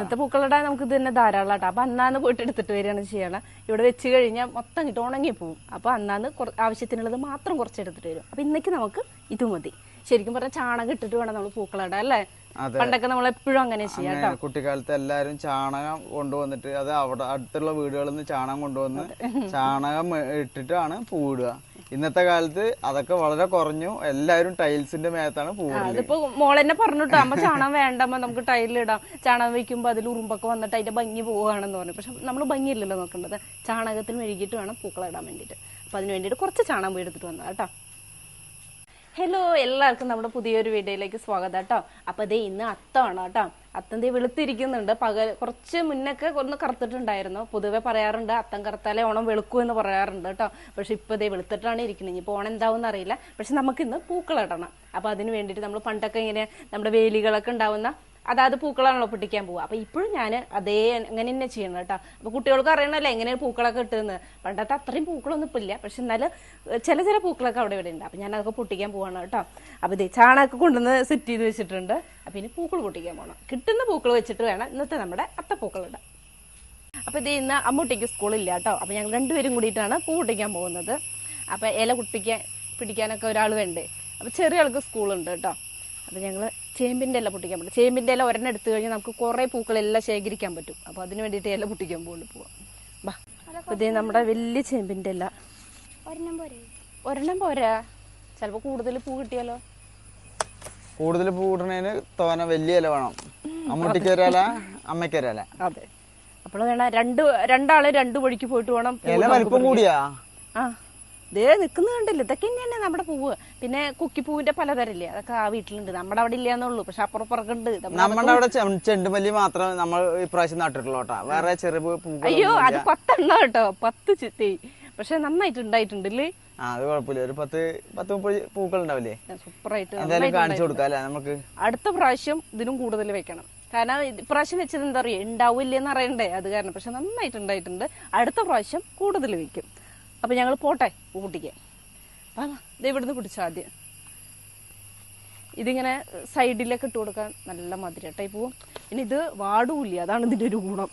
ഇന്നത്തെ പൂക്കളിടാൻ നമുക്ക് ഇത് തന്നെ ധാരാളമാട്ടോ അപ്പൊ അന്നാന്ന് പോയിട്ട് എടുത്തിട്ട് വരികയാണ് ചെയ്യണം. ഇവിടെ വെച്ച് കഴിഞ്ഞാൽ മൊത്തം കിട്ടും ഉണങ്ങി പോകും അപ്പൊ അന്നാന്ന് ആവശ്യത്തിനുള്ളത് മാത്രം കുറച്ച് എടുത്തിട്ട് വരും. അപ്പൊ ഇന്നേക്ക് നമുക്ക് ഇത് മതി. ശരിക്കും പറഞ്ഞ ചാണകം ഇട്ടിട്ട് വേണം നമ്മൾ പൂക്കളിടാൻ അല്ലേ? പണ്ടൊക്കെ നമ്മൾ എപ്പോഴും അങ്ങനെ ചെയ്യാം കുട്ടിക്കാലത്ത് എല്ലാരും ചാണകം കൊണ്ടുവന്നിട്ട് അത് അവിടെ അടുത്തുള്ള വീടുകളിൽ നിന്ന് ചാണകം കൊണ്ടുവന്ന് ചാണകം ഇട്ടിട്ടാണ് പൂവിടുക. ഇന്നത്തെ കാലത്ത് അതൊക്കെ വളരെ കുറഞ്ഞു. എല്ലാവരും ടൈൽസിന്റെ മേത്താണ് പൂവിടുന്നത് അതിപ്പോ മോളെന്നെ പറഞ്ഞിട്ടോ അമ്മ ചാണകം വേണ്ടമ്മ നമുക്ക് ടൈലിടാം ചാണകം വെക്കുമ്പോ അതിൽ ഉറുമ്പൊക്കെ വന്നിട്ട് അതിന്റെ ഭംഗി പോവുകയാണെന്ന് പറഞ്ഞു. പക്ഷെ നമ്മൾ ഭംഗിയില്ലല്ലോ നോക്കേണ്ടത്. ചാണകത്തിൽ മെഴുകിയിട്ട് വേണം പൂക്കളിടാൻ വേണ്ടിയിട്ട്. അപ്പൊ അതിന് വേണ്ടിയിട്ട് കുറച്ച് ചാണകം എടുത്തിട്ട് വന്നതാ കേട്ടോ. ഹലോ എല്ലാവർക്കും നമ്മുടെ പുതിയൊരു വീഡിയോയിലേക്ക് സ്വാഗതം കേട്ടോ. അപ്പൊ ദേ ഇന്ന് അത്തമാണ് കേട്ടോ. അത്തം ദേ വെളുത്തിരിക്കുന്നുണ്ട്. പകൽ കുറച്ച് മുന്നൊക്കെ ഒന്ന് കറുത്തിട്ടുണ്ടായിരുന്നു. പൊതുവെ പറയാറുണ്ട് അത്തം കറുത്താലേ ഓണം വെളുക്കൂ എന്ന് പറയാറുണ്ട് കേട്ടോ. പക്ഷെ ഇപ്പൊ ദേ വെളുത്തിട്ടാണ് ഇരിക്കുന്നത്. ഇനിയിപ്പോൾ ഓണം എന്താവും അറിയില്ല. പക്ഷെ നമുക്കിന്ന് പൂക്കളിടണം അപ്പോൾ അതിന് വേണ്ടിയിട്ട് നമ്മൾ പണ്ടൊക്കെ ഇങ്ങനെ നമ്മുടെ വേലികളൊക്കെ ഉണ്ടാവുന്ന അതായത് പൂക്കളാണല്ലോ പൊട്ടിക്കാൻ പോവുക. അപ്പൊ ഇപ്പോഴും ഞാൻ അതേ അങ്ങനെ തന്നെ ചെയ്യണം കേട്ടോ. അപ്പൊ കുട്ടികൾക്ക് അറിയണല്ലോ എങ്ങനെയാണ് പൂക്കളൊക്കെ ഇട്ടുന്നത് പണ്ടത്തെ അത്രയും പൂക്കളൊന്നും ഇപ്പൊ ഇല്ല. പക്ഷെ എന്നാലും ചില ചില പൂക്കളൊക്കെ അവിടെ ഇവിടെ ഉണ്ട്. അപ്പൊ ഞാൻ അതൊക്കെ പൊട്ടിക്കാൻ പോവാണ് കേട്ടോ. അപ്പൊ ഇത് ചാണകമൊക്കെ കൊണ്ടുവന്ന് സെറ്റ് ചെയ്ത് വെച്ചിട്ടുണ്ട്. അപ്പൊ ഇനി പൂക്കൾ പൊട്ടിക്കാൻ പോകണം കിട്ടുന്ന പൂക്കൾ വെച്ചിട്ട് വേണം ഇന്നത്തെ നമ്മുടെ അത്തപ്പൂക്കൾ ഇടാൻ. അപ്പൊ ഇത് ഇന്ന് അമ്മൂട്ടിക്ക് സ്കൂളില്ല കേട്ടോ. അപ്പൊ ഞങ്ങൾ രണ്ടുപേരും കൂടിയിട്ടാണ് പൂ പൊട്ടിക്കാൻ പോകുന്നത്. അപ്പൊ ഇല കുട്ടിക്കാൻ പിടിക്കാനൊക്കെ ഒരാൾ വേണ്ടേ? അപ്പൊ ചെറിയ ആൾക്ക് സ്കൂളുണ്ട് കേട്ടോ. അപ്പൊ ഞങ്ങൾ ചേമ്പിന്റെ ഇല പൊട്ടിക്കാൻ പറ്റും. ചേമ്പിന്റെ ഇല ഒരെണ്ണം എടുത്തു കഴിഞ്ഞാൽ നമുക്ക് കുറേ പൂക്കളെല്ലാം ശേഖരിക്കാൻ പറ്റും. അപ്പോൾ അതിന് വേണ്ടിയിട്ട് ഇല പൊട്ടിക്കാൻ പോകുന്നു പോവാം. ബാ അപ്പൊ നമ്മുടെ വലിയ ചേമ്പിന്റെ ഇല. ഒരെണ്ണം പോരെ? ചിലപ്പോൾ കൂടുതൽ പൂ കിട്ടിയാലോ? കൂടുതൽ പൂ പൂവിടണേന് തോന വലിയ ഇല വേണം. അമ്മൂട്ടിക്ക് ഒരല അമ്മയ്ക്ക് ഒരല. അതെ. അപ്പോൾ വേണം രണ്ട് രണ്ടാൾ രണ്ട് വഴിക്ക് പോയിട്ട് വേണം ഇല വലിപ്പം കൂടിയാ? ആ. ദേ നിൽക്കുന്നത് കണ്ടില്ല? ഇതൊക്കെ തന്നെയാണ് നമ്മുടെ പൂവ്. പിന്നെ കുക്കിപ്പൂവിന്റെ പലതരല്ലേ അതൊക്കെ ആ വീട്ടിലുണ്ട്. നമ്മുടെ അവിടെ ഇല്ലാന്നുള്ളൂ പക്ഷെ അപ്പുറപ്പുറക്കെ ഉണ്ട് നമ്മുടെ അവിടെ ചെണ്ടുമല്ലി മാത്രം നമ്മൾ ഇപ്രാവശ്യം നട്ടിട്ടുള്ളൂ കേട്ടാ. വേറെ ചെറിയ പൂ അയ്യോ അത് പത്തെണ്ണ കേട്ടോ. പത്ത് ചിത്തി പക്ഷെ നന്നായിട്ട് ഉണ്ടായിട്ടുണ്ടല്ലേ ആ അത് കുഴപ്പമില്ല. ഒരു പത്ത് പത്ത് മുപ്പത് പൂക്കൾ ഉണ്ടാവില്ലേ സൂപ്പറായിട്ട് എന്തായാലും കാണിച്ചു കൊടുക്കാം നമുക്ക്? അടുത്ത പ്രാവശ്യം ഇതിനും കൂടുതൽ വെക്കണം. കാരണം ഇപ്രാവശ്യം വെച്ചത് എന്താ പറയുക? ഉണ്ടാവില്ലെന്ന് അറിയണ്ടേ? അത് കാരണം. പക്ഷെ നന്നായിട്ട് ഉണ്ടായിട്ടുണ്ട് അടുത്ത പ്രാവശ്യം കൂടുതൽ വെക്കും. അപ്പൊ ഞങ്ങൾ പോട്ടെ പൂട്ടിക്കാൻ ഇത് ഇവിടുന്ന് പിടിച്ചാൽ ആദ്യം. ഇതിങ്ങനെ സൈഡിലൊക്കെ ഇട്ട് കൊടുക്കാൻ നല്ല മധുരട്ടായി പോവും. ഇനി ഇത് വാടുമില്ല അതാണ് ഇതിന്റെ ഒരു ഗുണം.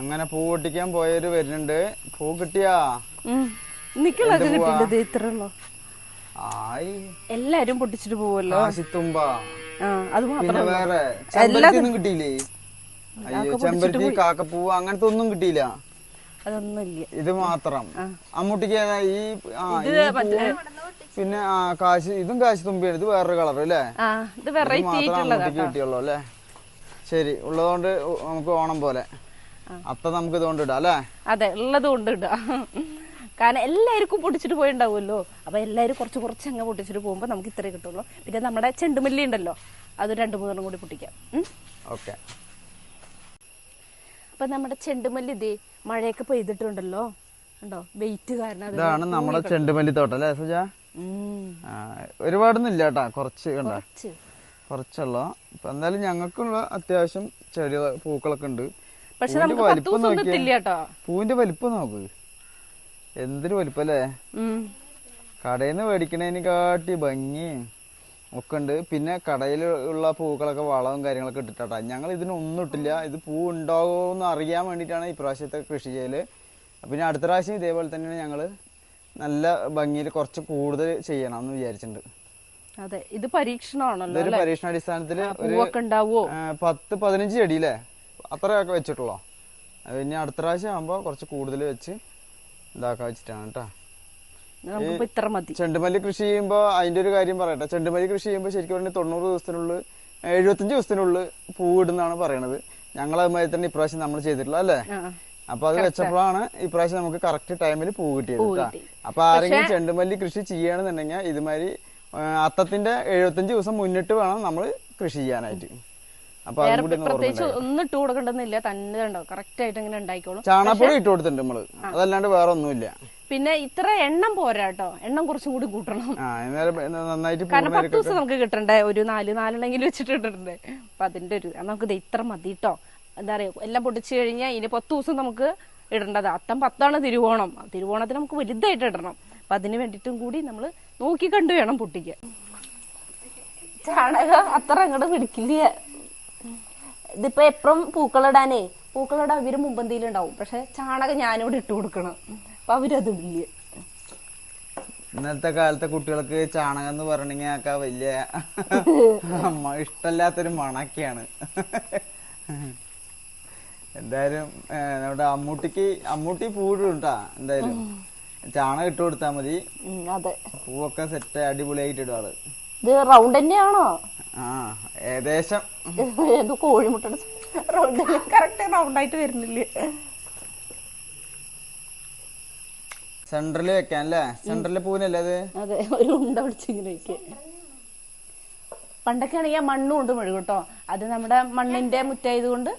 അങ്ങനെ പൂ പൊട്ടിക്കാൻ പോയവര് വരുന്നുണ്ട്. പൂ കിട്ടിയാ? ആയി. എല്ലാരും പൊട്ടിച്ചിട്ട് പോവല്ലോ. അത് മാത്രം കിട്ടിയില്ലേ? ചെമ്പരത്തി കാക്കപ്പൂ അങ്ങനത്തെ ഒന്നും കിട്ടിയില്ല. അതൊന്നും ഇല്ല ഇത് മാത്രം. അമ്മൂട്ടിക്ക് ഏതാ ഈ ആ ഈ പൂവും പിന്നെ ആ കാശ് ഇതും കാശ് തുമ്പിയാണ്. ഇത് വേറൊരു കളർ അല്ലേ? ആ ഇത് ഇത് വെറൈറ്റി മാത്രം ആയിട്ടുള്ളതാ അമ്മൂട്ടിക്ക് കിട്ടിയുള്ളൂ അല്ലേ? ശരി ഉള്ളതുകൊണ്ട് നമുക്ക് ഓണം പോലെ. അപ്പൊ നമുക്ക് ഇതുകൊണ്ട് ഇടാം അല്ലേ? അതെ ഉള്ളത് കൊണ്ട് ഇടുക കാരണം എല്ലാവർക്കും പൊട്ടിച്ചിട്ട് പോയിണ്ടാവുമല്ലോ. അപ്പൊ എല്ലാവരും കുറച്ച് കുറച്ച് അങ്ങ് പൊട്ടിച്ചിട്ട് പോകുമ്പോൾ നമുക്ക് ഇത്രേ കിട്ടുള്ളൂ. പിന്നെ നമ്മുടെ ചെണ്ടുമല്ലി ഉണ്ടല്ലോ അത് രണ്ടു മൂന്നെണ്ണം കൂടി പൊട്ടിക്കാം. ഉം. ഓക്കെ. അപ്പൊ നമ്മുടെ ചെണ്ടുമല്ലി ഇതേ മഴയൊക്കെ പെയ്തിട്ടുണ്ടല്ലോ. ഉണ്ടോ വെയിറ്റ് കാരണം ഇതാണ് നമ്മുടെ ചെണ്ടുമല്ലി തോട്ടം അല്ലേ സുജ. ഒരുപാടൊന്നും ഇല്ല കേട്ടാ കുറച്ച് കണ്ട? അപ്പൊ കുറച്ചുള്ള. എന്തായാലും ഞങ്ങൾക്കുള്ള അത്യാവശ്യം ചെറിയ പൂക്കളൊക്കെ ഉണ്ട്. പക്ഷെ നമുക്ക് വലിപ്പം നോക്കിയേ. പൂവിന്റെ വലിപ്പം നോക്ക്. എന്തൊരു വലിപ്പം അല്ലേ ഉം. കടയിൽ നിന്ന് മേടിക്കണേനെ കാട്ടി ഭംഗി. ഒക്കെ ഉണ്ട് പിന്നെ കടയിൽ ഉള്ള പൂക്കളൊക്കെ വളവും കാര്യങ്ങളൊക്കെ ഇട്ടിട്ടാ ഞങ്ങൾ ഇതിനൊന്നും ഇട്ടില്ല. ഇത് പൂ ഉണ്ടാവുമോ അറിയാൻ വേണ്ടിയിട്ടാണ് ഇപ്രാവശ്യത്തെ കൃഷി ചെയ്യൽ പിന്നെ അടുത്ത പ്രാവശ്യം ഇതേപോലെ തന്നെയാണ് ഞങ്ങൾ നല്ല ഭംഗിയിൽ കുറച്ച് കൂടുതൽ ചെയ്യണം എന്ന് വിചാരിച്ചിട്ടുണ്ട് അതെ. ഇത് പരീക്ഷണമാണല്ലോ ഒരു പരീക്ഷണാടിസ്ഥാനത്തിൽ പത്ത് പതിനഞ്ച് ചെടിയില്ലേ? അത്രയൊക്കെ വെച്ചിട്ടുള്ളൂ? അത് ഇനി അടുത്ത പ്രാവശ്യം ആകുമ്പോൾ കുറച്ച് കൂടുതൽ വെച്ച് ഇതാക്കാൻ വെച്ചിട്ടാണ് കേട്ടോ നമുക്കിപ്പോ ഇത്ര മതി. ചെണ്ടുമല്ലി കൃഷി ചെയ്യുമ്പോൾ അതിന്റെ ഒരു കാര്യം പറയട്ടെ. ചെണ്ടുമല്ലി കൃഷി ചെയ്യുമ്പോൾ ശരിക്കും പറഞ്ഞാൽ തൊണ്ണൂറ് ദിവസത്തിനുള്ളിൽ എഴുപത്തഞ്ച് ദിവസത്തിനുള്ളിൽ പൂവിടുന്നാണ് പറയണത്. ഞങ്ങൾ അതുമാതിരി തന്നെ ഇപ്രാവശ്യം നമ്മൾ ചെയ്തിട്ടുള്ള അല്ലേ? അപ്പൊ അത് വെച്ചപ്പോഴാണ് ഇപ്രാവശ്യം നമുക്ക് കറക്റ്റ് ടൈമിൽ പൂ കിട്ടിയത് കേട്ടോ. അപ്പൊ ആരെങ്കിലും ചെണ്ടുമല്ലി കൃഷി ചെയ്യണമെന്നുണ്ടെങ്കിൽ ഇതുമാതിരി അത്തത്തിന്റെ എഴുപത്തഞ്ച് ദിവസം മുന്നിട്ട് വേണം നമ്മൾ കൃഷി ചെയ്യാനായിട്ട്. പ്രത്യേകിച്ച് ഒന്നും ഇട്ട് കൊടുക്കണ്ടെന്നില്ല തന്നെ കറക്റ്റ് ആയിട്ട് ഇങ്ങനെ ഉണ്ടായിക്കോളും. ചാണകപ്പൊടി ഇട്ട് കൊടുത്തിട്ടുണ്ട് നമ്മൾ. അതല്ലാണ്ട് വേറെ ഒന്നുമില്ല പിന്നെ ഇത്ര എണ്ണം പോരാ കേട്ടോ എണ്ണം കുറച്ചും കൂടി കൂട്ടണം. ആ എന്നാലും നന്നായിട്ട് കാരണം പത്ത് ദിവസം നമുക്ക് കിട്ടണ്ടേ? ഒരു നാല് നാലെണ്ണെങ്കിലും വെച്ചിട്ട് ഇട്ടിട്ടുണ്ടേ അപ്പൊ അതിന്റെ ഒരു നമുക്ക് ദേ ഇത്ര മതി കേട്ടോ എന്താ പറയാ എല്ലാം പൊടിച്ചു കഴിഞ്ഞാൽ ഇനി പത്ത് ദിവസം നമുക്ക് ഇടേണ്ടത്. അത്തം പത്താണ് തിരുവോണം. തിരുവോണത്തിന് നമുക്ക് വലുതായിട്ട് ഇടണം. അപ്പൊ അതിന് വേണ്ടിയിട്ടും കൂടി നമ്മൾ നോക്കി കണ്ടു വേണം പൊട്ടിക്ക്. ചാണകം അത്ര അങ്ങോട്ട് പിടിക്കില്ല? ഇതിപ്പോ എപ്പോഴും പൂക്കളിടാനേ പൂക്കളിടാൻ ഇവർ മുമ്പന്തിയിലുണ്ടാവും പക്ഷെ ചാണകം ഞാനിവിടെ ഇട്ട് കൊടുക്കണം. അപ്പൊ അവരത് ഇല്ല ഇന്നത്തെ കാലത്തെ കുട്ടികൾക്ക് ചാണകം എന്ന് പറഞ്ഞെങ്കിൽ ഒക്കെ വലിയ അമ്മ ഇഷ്ടല്ലാത്തൊരു മണക്കെയാണ്. എന്തായാലും നമ്മുടെ അമ്മൂട്ടിക്ക് അമ്മൂട്ടി പൂടുണ്ടാ എന്തായാലും. ചാണകം ഇട്ട് കൊടുത്താ മതി. അതെ. പൂവൊക്കെ സെറ്റ് അടിപൊളിയായിട്ട് ഇടും ആൾ. ഇത് റൗണ്ട് തന്നെയാണോ? ആ ഏകദേശം. കോഴിമുട്ട റൗണ്ട് കറക്റ്റ് റൗണ്ടായിട്ട് വരുന്നില്ലേ? സെന്ററിൽ വെക്കാൻ അല്ലേ? സെന്ററിൽ പൂവിനല്ലേ അത്? അതെ ഒരു ഉണ്ട പിടിച്ചിങ്ങനെ വെക്കുക പണ്ടൊക്കെ ആണെങ്കിൽ ആ മണ്ണും ഉണ്ട് മെഴുകും കേട്ടോ അത് നമ്മുടെ മണ്ണിന്റെ മുറ്റായതുകൊണ്ട്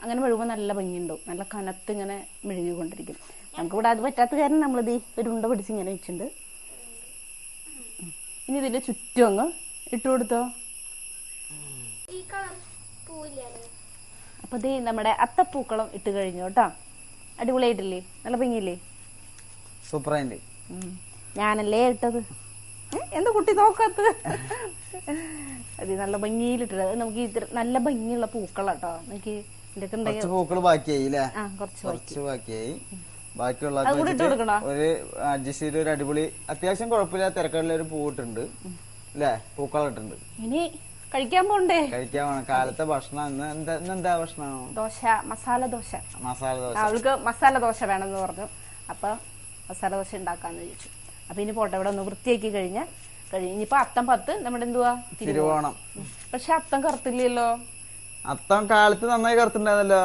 അങ്ങനെ മെഴുകുമ്പോൾ നല്ല ഭംഗിയുണ്ടാവും. നല്ല കനത്ത് ഇങ്ങനെ മെഴുകിക്കൊണ്ടിരിക്കും. നമുക്ക് ഇവിടെ അത് പറ്റാത്ത കാരണം നമ്മളിത് ഒരു ഉണ്ട പിടിച്ച് ഇങ്ങനെ വെച്ചിട്ടുണ്ട്. ഇനി ഇതിന്റെ ചുറ്റും അങ്ങ് ഇട്ടു കൊടുത്തോ. ഈ കളർ പൂവില്ലേ അപ്പൊ ഇത് നമ്മുടെ അത്തപ്പൂക്കളം ഇട്ട് കഴിഞ്ഞു കേട്ടോ. അടിപൊളിയായിട്ടില്ലേ? നല്ല ഭംഗിയില്ലേ? സൂപ്പറായിട്ട്. ഞാനല്ലേ ഇട്ടത്? എന്താ കുട്ടി നോക്കാത്ത? അത് നല്ല ഭംഗിയിലിട്ടത് നമുക്ക് നല്ല ഭംഗിയുള്ള പൂക്കളാട്ടോ. എനിക്ക് പൂക്കൾ കുറച്ച് ബാക്കിയായി ബാക്കിയുള്ള ഒരു അഡ്ജസ്റ്റ് ചെയ്ത് ഒരു അടിപൊളി അത്യാവശ്യം കുഴപ്പമില്ല തിരക്കടലിൽ ഒരു പൂട്ടുണ്ട് അല്ലേ പൂക്കളിട്ടുണ്ട് ഇനി കഴിക്കാൻ പോണ്ടേ? കഴിക്കാൻ പോണം. കാലത്തെ ഭക്ഷണം എന്താ എന്താ ഭക്ഷണം? ദോശ മസാല ദോശ. മസാല ദോശ. അവൾക്ക് മസാല ദോശ വേണമെന്ന് പറഞ്ഞു. അപ്പൊ മസാല ദോശ ഉണ്ടാക്കാന്ന് ചോദിച്ചു. അപ്പൊ ഇനി പോട്ടെ ഇവിടെ ഒന്ന് വൃത്തിയാക്കി കഴിഞ്ഞ കഴിഞ്ഞ ഇനിയിപ്പോ അത്തം പത്ത് നമ്മുടെ എന്തുവാ? തിരുവോണം. പക്ഷെ അത്തം കറുത്തില്ലല്ലോ. അത്തം കാലത്ത് നന്നായി കറുത്തിണ്ടായിരുന്നല്ലോ.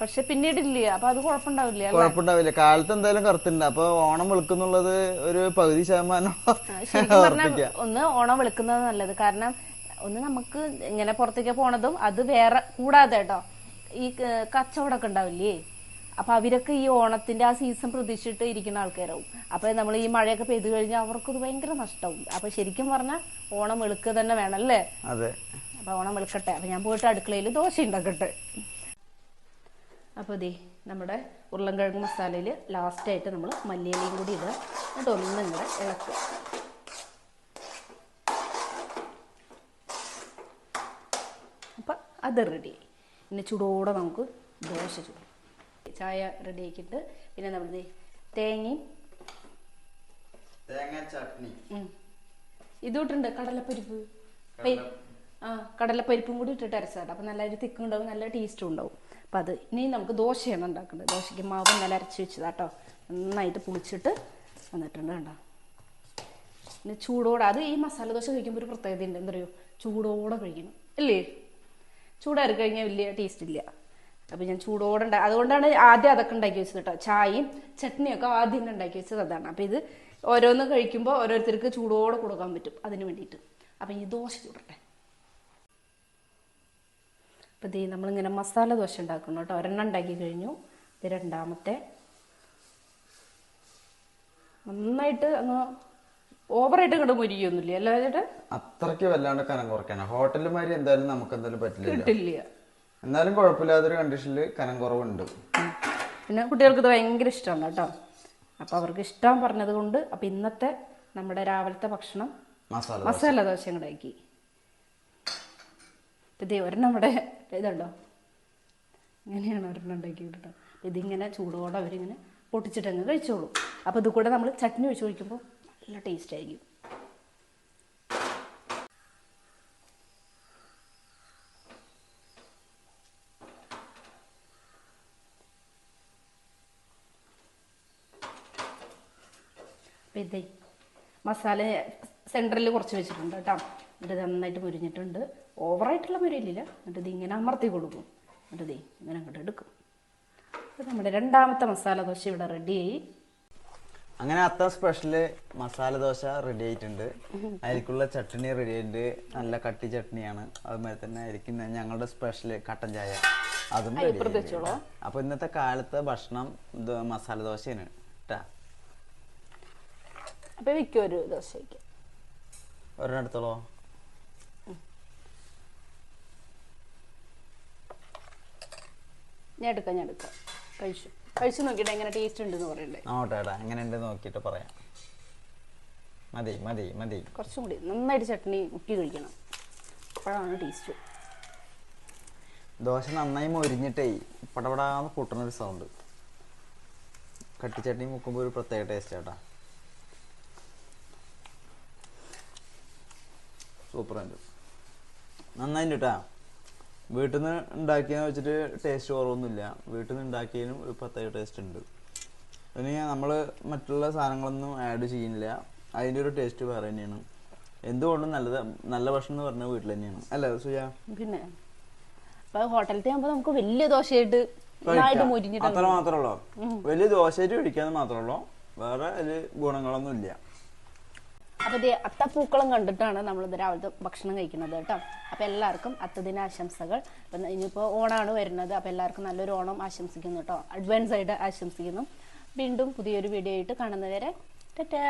പക്ഷെ പിന്നീട് ഇല്ല അപ്പൊ അത് കുഴപ്പമുണ്ടാവില്ല? കുഴപ്പമുണ്ടാവില്ല. കാലത്ത് എന്തായാലും കറുത്തുണ്ട് അപ്പൊ ഓണം വിളിക്കുന്നുള്ളത് ഒരു പകുതി ശതമാനം. ഒന്ന് ഓണം വിളിക്കുന്നത് നല്ലത്. കാരണം ഒന്ന് നമുക്ക് ഇങ്ങനെ പുറത്തേക്ക് പോണതും അത് വേറെ കൂടാതെ കേട്ടോ ഈ കച്ചവടമൊക്കെ ഉണ്ടാവില്ലേ? അപ്പൊ അവരൊക്കെ ഈ ഓണത്തിന്റെ ആ സീസൺ പ്രതീക്ഷിച്ചിട്ട് ഇരിക്കുന്ന ആൾക്കാരാവും. അപ്പൊ നമ്മൾ ഈ മഴയൊക്കെ പെയ്തു കഴിഞ്ഞാൽ അവർക്ക് അവർക്കത് ഭയങ്കര നഷ്ടവും. അപ്പൊ ശരിക്കും പറഞ്ഞാൽ ഓണം വെളുക്കുക തന്നെ വേണം അല്ലേ അതെ. അപ്പൊ ഓണം വെളുക്കട്ടെ അപ്പൊ ഞാൻ പോയിട്ട് അടുക്കളയിൽ ദോശ ഉണ്ടാക്കട്ടെ. അപ്പൊ ദേ നമ്മുടെ ഉരുളൻകിഴങ്ങ് മസാലയിൽ ലാസ്റ്റ് ആയിട്ട് നമ്മൾ മല്ലിയിലയും കൂടി ഇടുക എന്നിട്ട് ഒന്നും കൂടെ ഇളക്കുക. അപ്പൊ അത് റെഡി പിന്നെ ചൂടോടെ നമുക്ക് ദോശ ചൂടും. ചായ റെഡി ആക്കിയിട്ട് പിന്നെ നമ്മൾ തേങ്ങയും തേങ്ങ ചട്നി. ഇതൂട്ടുണ്ട് കടലപ്പരിപ്പ്. പരി- ആ കടലപ്പരിപ്പും കൂടി ഇട്ടിട്ട് അരച്ചതാണ് അപ്പം നല്ലൊരു തിക്കും ഉണ്ടാവും നല്ല ടേസ്റ്റും ഉണ്ടാവും. അപ്പം അത് ഇനി നമുക്ക് ദോശയാണ് ഉണ്ടാക്കേണ്ടത്. ദോശയ്ക്ക് മാവ് നല്ല അരച്ച് വെച്ചതാട്ടോ. നന്നായിട്ട് പുളിച്ചിട്ട് വന്നിട്ടുണ്ട് കണ്ടോ? പിന്നെ ചൂടോടെ അത് ഈ മസാല ദോശ കഴിക്കുമ്പോൾ ഒരു പ്രത്യേകത ഉണ്ട് എന്താ പറയുക ചൂടോടെ കഴിക്കണം. അല്ലേ ചൂടാറി കഴിഞ്ഞാൽ വലിയ ടേസ്റ്റ് ഇല്ല. അപ്പം ഞാൻ ചൂടോടെ ഉണ്ടാ അതുകൊണ്ടാണ് ആദ്യം അതൊക്കെ ഉണ്ടാക്കി വെച്ചത് കേട്ടോ ചായയും ചട്നിയൊക്കെ ആദ്യം തന്നെ ഉണ്ടാക്കി വെച്ചത് അതാണ്. അപ്പം ഇത് ഓരോന്ന് കഴിക്കുമ്പോൾ ഓരോരുത്തർക്ക് ചൂടോടെ കൊടുക്കാൻ പറ്റും. അതിന് വേണ്ടിയിട്ട്. അപ്പം ഈ ദോശ ചൂടട്ടെ. അപ്പം ദേ നമ്മളിങ്ങനെ മസാല ദോശ ഉണ്ടാക്കുന്നു കേട്ടോ ഒരെണ്ണം ഉണ്ടാക്കി കഴിഞ്ഞു. ഇത് രണ്ടാമത്തെ. നന്നായിട്ട് അങ്ങ് ഓവറായിട്ട് ഇങ്ങോട്ട് മുരിക്കൊന്നുമില്ല അല്ലേ ചേട്ടാ? അത്രയ്ക്ക് വല്ലാണ്ട് കനം കുറയ്ക്കാനാണ് ഹോട്ടലുമാരി എന്തായാലും നമുക്ക് എന്തായാലും പറ്റില്ല കിട്ടില്ല. എന്നാലും കുഴപ്പമില്ലാത്തൊരു കണ്ടീഷനിൽ കനം കുറവുണ്ട്. പിന്നെ കുട്ടികൾക്ക് ഇത് ഭയങ്കര ഇഷ്ടമാണ് കേട്ടോ. അപ്പോൾ അവർക്ക് ഇഷ്ടം പറഞ്ഞത് കൊണ്ട് അപ്പോൾ ഇന്നത്തെ നമ്മുടെ രാവിലത്തെ ഭക്ഷണം മസാല മസാല ദോശ ഉണ്ടാക്കി ഇതേ ഒരെണ്ണം നമ്മുടെ ഇതുണ്ടോ? ഇങ്ങനെയാണ് ഒരെണ്ണം ഉണ്ടാക്കി കേട്ടോ ഇതിങ്ങനെ ചൂടോടെ അവരിങ്ങനെ പൊട്ടിച്ചിട്ടങ്ങ് കഴിച്ചോളൂ. അപ്പോൾ ഇത് കൂടെ നമ്മൾ ചട്നി ഒഴിച്ച് കഴിക്കുമ്പോൾ നല്ല ടേസ്റ്റ് ആയിരിക്കും. അപ്പം ഇതേ മസാല സെന്ററിൽ കുറച്ച് വെച്ചിട്ടുണ്ട് കേട്ടോ. എന്നിട്ട് നന്നായിട്ട് മുരിഞ്ഞിട്ടുണ്ട്. ഓവറായിട്ടുള്ള മുരിയില്ല എന്നിട്ട് ഇത് ഇങ്ങനെ അമർത്തി കൊടുക്കും. എന്നിട്ട് ഇതേ ഇങ്ങനെ അങ്ങോട്ട് എടുക്കും. അപ്പം നമ്മുടെ രണ്ടാമത്തെ മസാല ദോശ ഇവിടെ റെഡിയായി അങ്ങനെ അത്ത സ്പെഷ്യൽ മസാല ദോശ റെഡി ആയിട്ടുണ്ട്. അതിലേക്കുള്ള ചട്നി റെഡി ആയിട്ടുണ്ട്. നല്ല കട്ടി ചട്നിയാണ്. അതുമാതിരി തന്നെ ആയിരിക്കും ഞങ്ങളുടെ സ്പെഷ്യൽ കട്ടൻ ചായ. അതും റെഡി. അപ്പൊ ഇന്നത്തെ കാലത്തെ ഭക്ഷണം മസാല ദോശയാണ്. അപ്പോൾ വെക്കും ഒരു ദിവസം വയ്ക്കും ഒരെണ്ണടുത്തോളോ ഞാൻ എടുക്കാം ഞാൻ എടുക്കാം. കഴിച്ചു. കഴിച്ചു നോക്കിയിട്ട് എങ്ങനെ ടേസ്റ്റ് ഉണ്ടെന്ന് പറയണ്ടേ? നോട്ടേടാ എങ്ങനെയുണ്ട് നോക്കിയിട്ട് പറയാം. മതി മതി മതി. കുറച്ചും കൂടി നന്നായിട്ട് ചട്നി മുക്കി കഴിക്കണം. അപ്പോഴാണ് ടേസ്റ്റ് ദോശ നന്നായി മൊരിഞ്ഞിട്ടേ പടപടാന്ന് പൊട്ടുന്ന ഒരു സൗണ്ട് കട്ടിച്ചട്ടി മുക്കുമ്പോൾ ഒരു പ്രത്യേക ടേസ്റ്റ് ആട്ടാ സൂപ്പർ ആൻഡ് നന്നായിട്ട് കേട്ടാ വീട്ടിൽ നിന്ന് ഉണ്ടാക്കിയെന്ന് വെച്ചിട്ട് ടേസ്റ്റ് കുറവൊന്നുമില്ല. വീട്ടിൽ നിന്ന് ഉണ്ടാക്കിയതിനും ഒരു പ്രത്യേക ടേസ്റ്റ് ഉണ്ട്. അതിന് നമ്മൾ മറ്റുള്ള സാധനങ്ങളൊന്നും ആഡ് ചെയ്യുന്നില്ല. അതിന്റെ ഒരു ടേസ്റ്റ് വേറെ തന്നെയാണ്. എന്തുകൊണ്ടും നല്ലത് നല്ല ഭക്ഷണം എന്ന് പറഞ്ഞാൽ വീട്ടിൽ തന്നെയാണ്. അല്ല സുജ? പിന്നെ അപ്പൊ ഹോട്ടലത്തെ ആകുമ്പോ നമുക്ക് വലിയ ദോശയായിട്ട് അത്ര മാത്രമേ ഉള്ളൂ? വലിയ ദോശയായിട്ട് കഴിക്കാന്ന് മാത്രമേ ഉള്ളൂ? വേറെ അതിൽ ഗുണങ്ങളൊന്നും ഇല്ല അപ്പൊ ഇതേ അത്തപ്പൂക്കളം കണ്ടിട്ടാണ് നമ്മൾ ഇത് രാവിലത്തെ ഭക്ഷണം കഴിക്കുന്നത് കേട്ടോ. അപ്പൊ എല്ലാവർക്കും അത്തദിന ആശംസകൾ ഇനിയിപ്പോ ഓണാണ് വരുന്നത്. അപ്പൊ എല്ലാവർക്കും നല്ലൊരു ഓണം ആശംസിക്കുന്നു കേട്ടോ. അഡ്വാൻസ് ആയിട്ട് ആശംസിക്കുന്നു. വീണ്ടും പുതിയൊരു വീഡിയോ ആയിട്ട് കാണുന്നവരെ ടാറ്റാ!